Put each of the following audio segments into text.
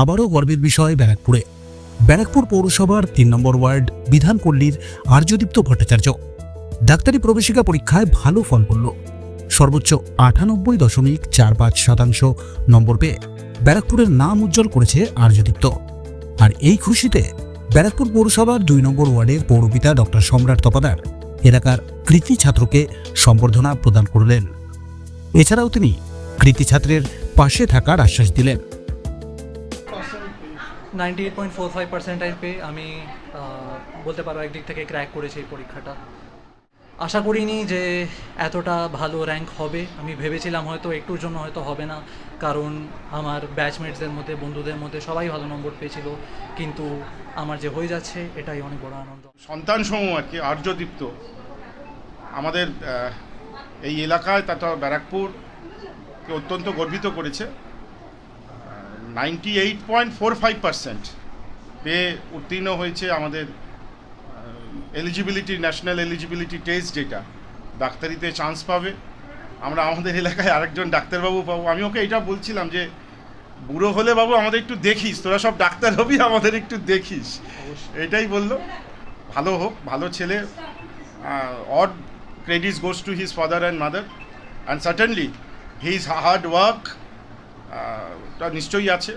আবারও গর্বের বিষয় ব্যারাকপুরে। ব্যারাকপুর পৌরসভার তিন নম্বর ওয়ার্ড বিধানপল্লীর আর্যদীপ্ত ভট্টাচার্য। ডাক্তারি প্রবেশিকা পরীক্ষায় ভালো ফল করল। সর্বোচ্চ আটানব্বই দশমিক চার পাঁচ শতাংশ নম্বর পেয়ে ব্যারাকপুরের নাম উজ্জ্বল করেছে আর্যদীপ্ত। আর এই খুশিতে ব্যারাকপুর পৌরসভার দুই নম্বর ওয়ার্ডের পৌরপিতা ডক্টর সম্রাট তপাদার এলাকার কৃতি ছাত্রকে সম্বর্ধনা প্রদান করলেন। এছাড়াও তিনি কৃতি ছাত্রের পাশে থাকার আশ্বাস দিলেন। Ninety eight point four five পেয়ে আমি বলতে পারো একদিক থেকে ক্র্যাক করেছি এই পরীক্ষাটা। আশা করিনি যে এতটা ভালো র্যাঙ্ক হবে। আমি ভেবেছিলাম হয়তো একটুর জন্য হয়তো হবে না, কারণ আমার ব্যাচমেটসদের মধ্যে, বন্ধুদের মধ্যে সবাই ভালো নম্বর পেয়েছিল। কিন্তু আমার যে হয়ে যাচ্ছে, এটাই অনেক বড় আনন্দ। সন্তান সমূহ আর কি, আর্যদীপ্ত। আমাদের এই এলাকায়, তথা ব্যারাকপুরকে অত্যন্ত গর্বিত করেছে। Ninety eight point four five percent. পেয়ে উত্তীর্ণ হয়েছে আমাদের এলিজিবিলিটি ন্যাশনাল এলিজিবিলিটি টেস্ট যেটা ডাক্তারিতে চান্স পাবে। আমরা আমাদের এলাকায় আরেকজন ডাক্তারবাবু পাবো। আমি ওকে এটা বলছিলাম যে বুড়ো হলে বাবু আমাদের একটু দেখিস তোরা সব ডাক্তার হবি আমাদের একটু দেখিস। এটাই বলল। ভালো হোক ভালো ছেলে। All credits goes to his father and mother and certainly his hard work টা নিশ্চয়ই আছে।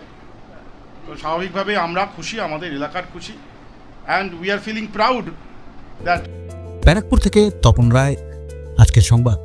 তো স্বাভাবিকভাবে আমরা খুশি, আমাদের এলাকার খুশি। And we are feeling proud that Barrackpore থেকে তপন রায়, আজকের সংবাদ।